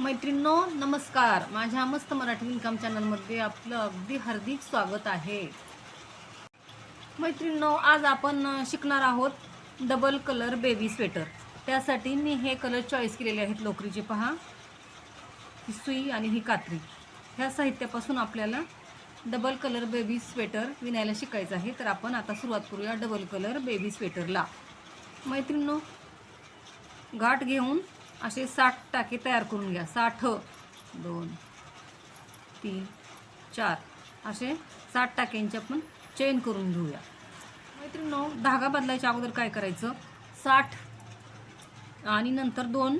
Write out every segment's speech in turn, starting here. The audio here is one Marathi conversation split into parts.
मैत्रिणींनो नमस्कार. माझ्या मस्त मराठी इन्कम चॅनलमध्ये आपलं अगदी हार्दिक स्वागत आहे. मैत्रिणींनो आज आपण शिकणार आहोत डबल कलर बेबी स्वेटर त्यासाठी मी हे कलर चॉईस केलेले आहेत लोकरीचे पहा. ही सुई आणि ही कात्री. ह्या साहित्यापासून आपल्याला डबल कलर बेबी स्वेटर विणायला शिकायचं आहे. तर आपण आता सुरुवात करूया डबल कलर बेबी स्वेटरला मैत्रिणींनो गाठ घेऊन असे साठ टाके तयार करून घ्या. साठ दोन तीन चार. असे साठ टाक्यांची आपण चेन करून घेऊया. मैत्रिणींनो धागा बदलायच्या अगोदर काय करायचं? साठ आणि नंतर दोन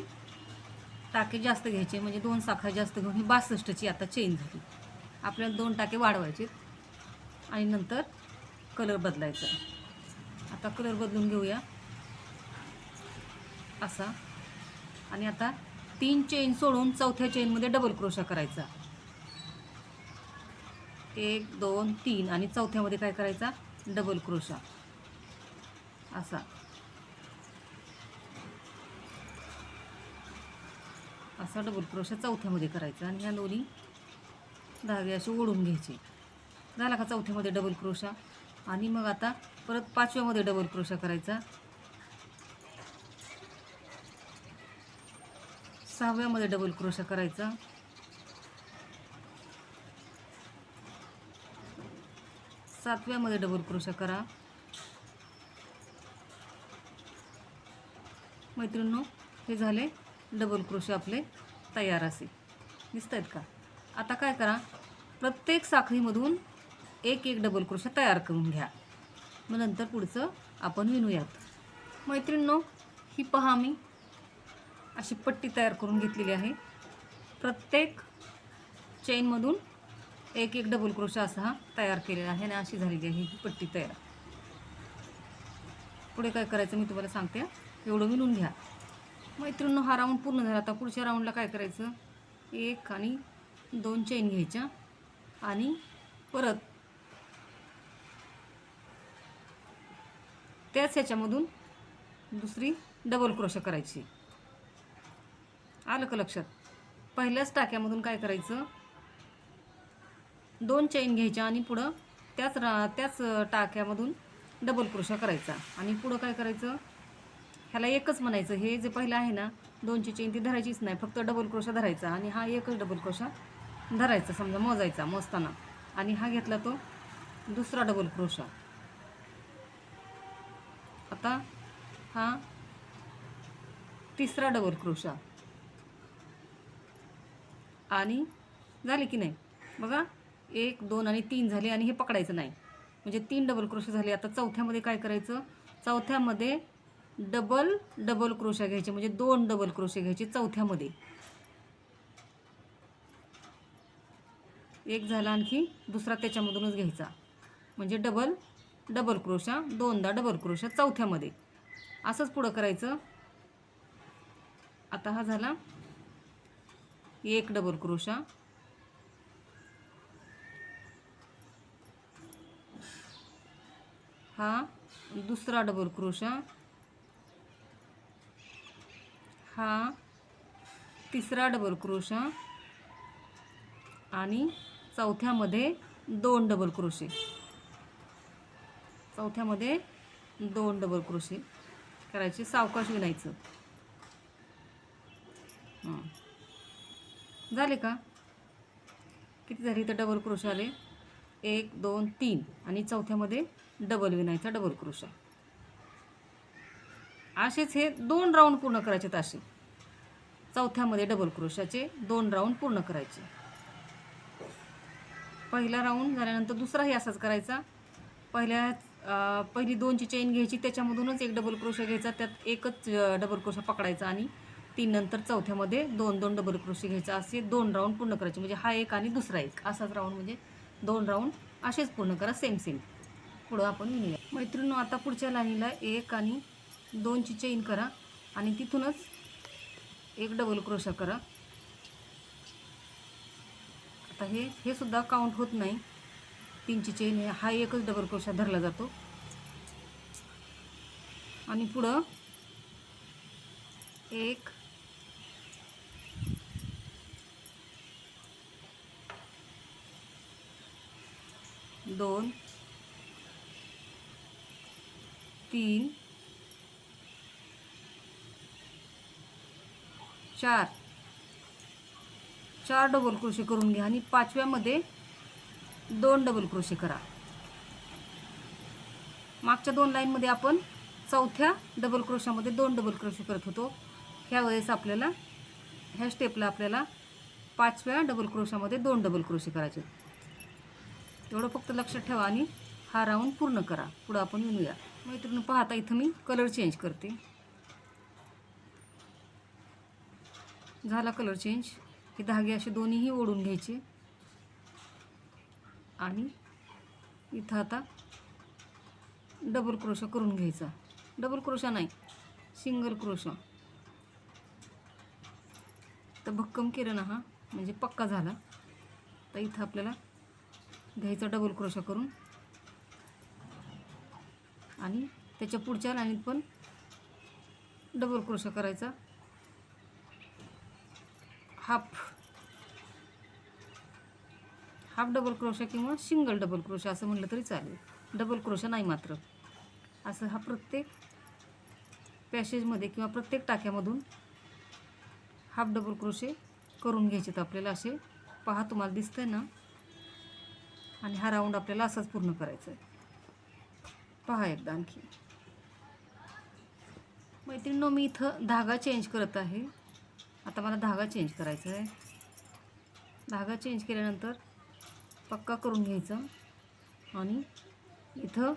टाके जास्त घ्यायचे म्हणजे दोन साखर जास्त घेऊन ही बासष्टची आता चेन झाली. आपल्याला दोन टाके वाढवायचे आणि नंतर कलर बदलायचा. आता कलर बदलून घेऊया. असा. आणि आता तीन चेन सोडून चौथ्या चेनमध्ये डबल क्रोशा करायचा. एक दोन तीन आणि चौथ्यामध्ये काय करायचा? डबल क्रोशा असा. असा डबल क्रोशा चौथ्यामध्ये करायचा आणि ह्या दोन्ही धागे असे ओढून घ्यायचे. झाला का चौथ्यामध्ये डबल क्रोशा आणि मग आता परत पाचव्यामध्ये डबल क्रोशा करायचा. सहाव्यामध्ये डबल क्रोशा करायचा. सातव्यामध्ये डबल क्रोशा करा. मैत्रिणींनो हे झाले डबल क्रोशे आपले तयार असे. दिसत आहेत का? आता काय करा? प्रत्येक साखळीमधून एक एक डबल क्रोशा तयार करून घ्या. मग नंतर पुढचं आपण विणूयात. मैत्रिणींनो ही पहा मी. अशी पट्टी तयार करून घेतलेली आहे. प्रत्येक चेनमधून एक एक डबल क्रोशा असा हा तयार केलेला आहे आणि अशी झालेली आहे ही पट्टी तयार. पुढे काय करायचं मी तुम्हाला सांगते. एवढं विणून घ्या. मैत्रिणी हा राऊंड पूर्ण झाला. आता पुढच्या राऊंडला काय करायचं? एक आणि दोन चेन घ्यायच्या आणि परत त्याच ह्याच्यामधून दुसरी डबल क्रोशा करायची. आलं का लक्षात? पहिल्याच टाक्यामधून काय करायचं? दोन चेन घ्यायच्या आणि पुढं त्याच रा त्याच टाक्यामधून डबल क्रोशा करायचा. आणि पुढं काय करायचं? ह्याला एकच म्हणायचं. हे जे पहिलं आहे ना दोनची चेन ती धरायचीच नाही. फक्त डबल क्रोशा धरायचा. आणि हा एकच डबल क्रोशा धरायचा. समजा मोजायचा मोजताना. आणि हा घेतला तो दुसरा डबल क्रोशा आता हा तिसरा डबल क्रोशा आणि झाले की नाही? बघा एक दोन आणि तीन झाले आणि हे पकडायचं नाही. म्हणजे तीन डबल क्रोशे झाले. आता चौथ्यामध्ये काय करायचं? चौथ्यामध्ये डबल डबल क्रोशा घ्यायचे. म्हणजे दोन डबल क्रोशे घ्यायचे चौथ्यामध्ये. एक झाला आणखी दुसरा त्याच्यामधूनच घ्यायचा. म्हणजे डबल डबल क्रोशा दोनदा डबल क्रोशा चौथ्यामध्ये. असंच पुढं करायचं. आता हा झाला. एक डबल क्रोशा हा दुसरा डबल क्रोशा हा तिसरा डबल क्रोशा आणि चौथ्यामध्ये दोन डबल क्रोशे चौथ्यामध्ये दोन डबल क्रोशे करायचे सावकाश विणायचं हां. झाले का? किती झाली? तर डबल क्रोश आले. एक दोन तीन. आणि चौथ्यामध्ये डबल विनायचा डबल क्रोशा असेच हे दोन राऊंड पूर्ण करायचे असे. चौथ्यामध्ये डबल क्रोशाचे दोन राऊंड पूर्ण करायचे. पहिला राऊंड झाल्यानंतर दुसराही असाच करायचा. पहिल्या पहिली दोनची चेन घ्यायची. त्याच्यामधूनच एक डबल क्रोशा घ्यायचा. त्यात एकच डबल क्रोशा पकडायचा आणि तीन नंतर चौथ्यामध्ये दोन दोन डबल क्रोशी घ्यायचा. असे दोन राऊंड पूर्ण करायचे. म्हणजे हा एक आणि दुसरा एक. असाच राऊंड म्हणजे दोन राऊंड असेच पूर्ण करा. सेम सेम पुढं आपण विणूया मैत्रिणी आता पुढच्या लाईनीला एक आणि दोनची चेन करा. आणि तिथूनच एक डबल क्रोशा करा. आता हे हे सुद्धा काउंट होत नाही. तीनची चेन हा एकच डबल क्रोशा धरला जातो. आणि पुढं एक दोन तीन चार. चार डबल क्रोशे करून घ्या आणि पाचव्यामध्ये दोन डबल क्रोशे करा. मागच्या दोन लाईनमध्ये आपण चौथ्या डबल क्रोशामध्ये दोन डबल क्रोशे करत होतो. ह्या वेळेस आपल्याला ह्या स्टेपला आपल्याला पाचव्या डबल क्रोशामध्ये दोन डबल क्रोशे करायचे. तेवढं फक्त लक्षात ठेवा आणि हा राऊंड पूर्ण करा. पुढं आपण येऊया. मैत्रिणी पाहता इथं मी कलर चेंज करते. झाला कलर चेंज. हे धागे असे दोन्हीही ओढून घ्यायचे. आणि इथं आता डबल क्रोशा करून घ्यायचा. डबल क्रोशा नाही सिंगल क्रोशा तर भक्कम केलं ना हा म्हणजे पक्का झाला. तर इथं आपल्याला घ्यायचं डबल क्रोशा करून. आणि त्याच्या पुढच्या लाईनीत पण डबल क्रोशा करायचा. हाफ हाफ डबल क्रोशा किंवा सिंगल डबल क्रोशा असं म्हटलं तरी चालेल. डबल क्रोशा नाही मात्र. असं हा प्रत्येक पॅसेजमध्ये किंवा प्रत्येक टाक्यामधून हाफ डबल क्रोशे करून घ्यायचे तर आपल्याला असे. पहा तुम्हाला दिसतंय ना? आणि हा राऊंड आपल्याला असंच पूर्ण करायचा आहे पहा एकदा आणखी. मैत्रिणींनो मी इथं धागा चेंज करत आहे. आता मला धागा चेंज करायचा आहे धागा चेंज केल्यानंतर पक्का करून घ्यायचा. आणि इथं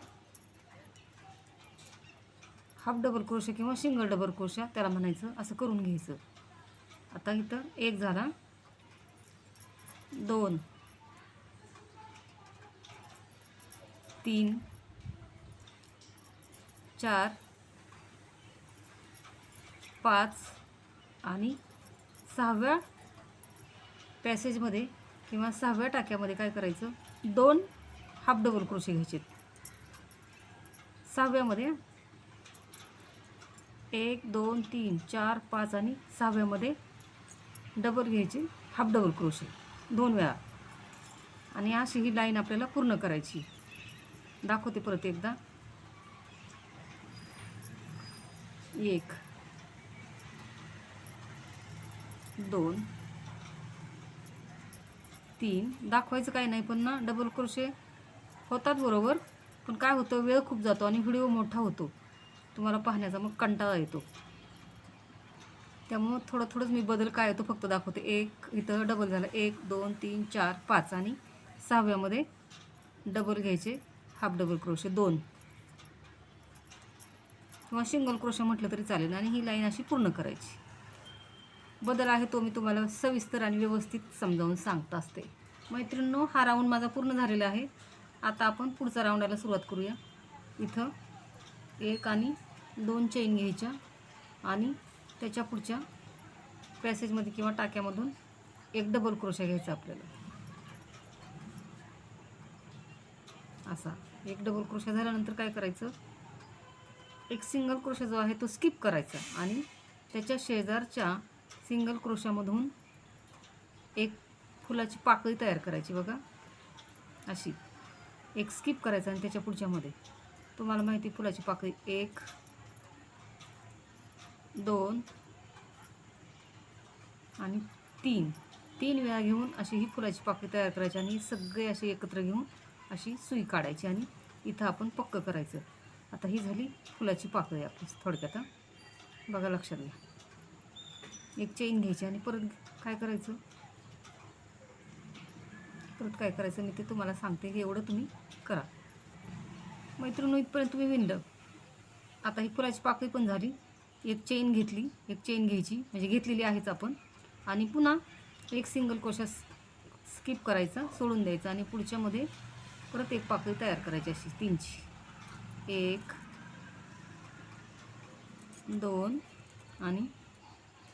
हाफ डबल क्रोशा किंवा सिंगल डबल क्रोशा त्याला म्हणायचं असं करून घ्यायचं. आता इथं एक झाला. दोन. तीन चार पाच आणि सहाव्या पॅसेजमध्ये किंवा सहाव्या टाक्यामध्ये काय करायचं? दोन हाफ डबल क्रोशे घ्यायचे सहाव्यामध्ये एक दोन तीन चार पाच आणि सहाव्यामध्ये डबल घ्यायचे हाफ डबल क्रोशे. दोन वेळा. आणि अशी ही लाईन आपल्याला पूर्ण करायची. दाखवते परत एकदा. एक दोन तीन. दाखवायचं काही नाही पण ना डबल क्रोशे होतात बरोबर. पण काय होतं वेळ खूप जातो आणि व्हिडिओ मोठा होतो. तुम्हाला पाहण्याचा मग कंटाळा येतो. त्यामुळं थोडं थोडंच मी बदल काय येतो फक्त दाखवते. एक इथं डबल झालं. एक दोन तीन चार पाच आणि सहाव्यामध्ये डबल घ्यायचे. हाफ डबल क्रोशे दोन. किंवा सिंगल क्रोशे म्हटलं तरी चालेल आणि ही लाईन अशी पूर्ण करायची. बदल आहे तो मी तुम्हाला सविस्तर आणि व्यवस्थित समजावून सांगत असते. मैत्रिणींनो हा राऊंड माझा पूर्ण झालेला आहे. आता आपण पुढचा राऊंडाला सुरुवात करूया. इथं एक आणि दोन चेन घ्यायच्या आणि त्याच्या पुढच्या पॅसेजमध्ये किंवा टाक्यामधून एक डबल क्रोशा घ्यायचा आपल्याला. असा. एक डबल क्रोशा झाल्यानंतर काय करायचं? एक सिंगल क्रोशा जो आहे तो स्किप करायचा आणि त्याच्या शेजारच्या सिंगल क्रोशामधून एक फुलाची पाकळी तयार करायची बघा. अशी. एक स्किप करायचा आणि त्याच्या पुढच्यामध्ये तुम्हाला माहिती फुलाची पाकळी एक दोन आणि तीन. तीन वेळा घेऊन अशी ही फुलाची पाकळी तयार करायची आणि सगळे असे एकत्र घेऊन अशी सुई काढायची आणि इथं आपण पक्क करायचं. आता ही झाली फुलाची पाकळी आपली थोडक्यात बघा लक्षात घ्या. एक चेन घ्यायची आणि परत काय करायचं? परत काय करायचं मी ते तुम्हाला सांगते की एवढं तुम्ही करा. मैत्रिणी इथपर्यंत तुम्ही विणलं. आता ही फुलाची पाकळी पण झाली. एक चेन घेतली एक चेन घ्यायची म्हणजे घेतलेली आहेच आपण. आणि पुन्हा एक सिंगल कोशा स्किप करायचा सोडून द्यायचा आणि पुढच्यामध्ये परत एक पाकळी तयार करायची अशी तीनची. एक दोन आणि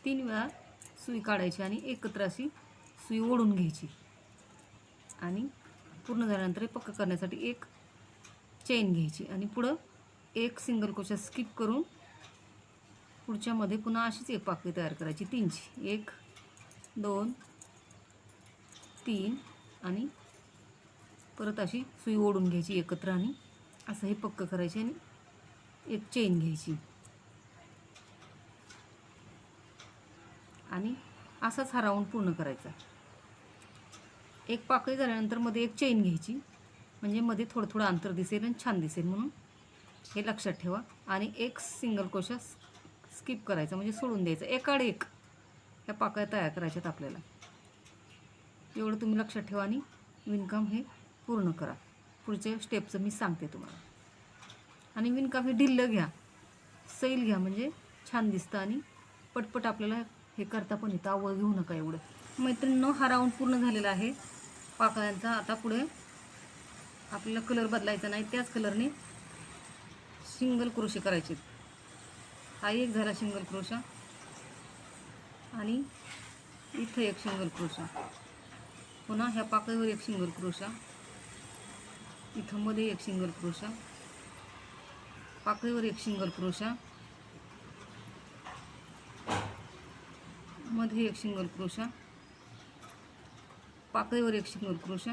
तीन वेळा सुई काढायची आणि एकत्र अशी सुई ओढून घ्यायची. आणि पूर्ण झाल्यानंतर पक्क करण्यासाठी एक चेन घ्यायची. आणि पुढं एक सिंगल कोशा स्किप करून पुढच्यामध्ये पुन्हा अशीच एक पाकळी तयार करायची तीनची. एक दोन तीन आणि परत अशी सुई ओढून घ्यायची एकत्र आणि असं हे पक्क करायचे आणि एक चेन घ्यायची. आणि असाच हा राऊंड पूर्ण करायचा. एक पाकळी झाल्यानंतरमध्ये एक चेन घ्यायची. म्हणजे मध्ये थोडं थोडं अंतर दिसेल आणि छान दिसेल म्हणून हे लक्षात ठेवा. आणि एक सिंगल कोशा स्किप करायचा. म्हणजे सोडून द्यायचा. एकाड एक ह्या पाकळ्या तयार करायच्यात आपल्याला. एवढं तुम्ही लक्षात ठेवा आणि विणकाम हे पूर्ण करा. पुढच्या स्टेपचं मी सांगते तुम्हाला. आणि विणकाफी ढिल्लं घ्या. सैल घ्या म्हणजे छान दिसतं आणि पटपट आपल्याला हे करता पण येतं. आवड घेऊ नका एवढं. मैत्रिणींनो हा राऊंड पूर्ण झालेला आहे. पाकळ्यांचा आता पुढे आपल्याला कलर बदलायचा नाही. त्याच कलरने सिंगल क्रोशे करायचे. हा एक झाला सिंगल क्रोशा आणि इथं एक सिंगल क्रोशा पुन्हा ह्या पाकळीवर एक सिंगल क्रोशा तिथंमध्ये मध्ये एक सिंगल क्रोशा पाकळीवर एक सिंगल क्रोशा मध्ये एक सिंगल क्रोशा पाकळीवर एक सिंगल क्रोशा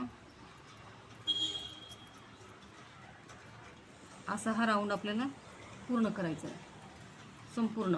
असा हा राऊंड आपल्याला पूर्ण करायचा आहे. संपूर्ण.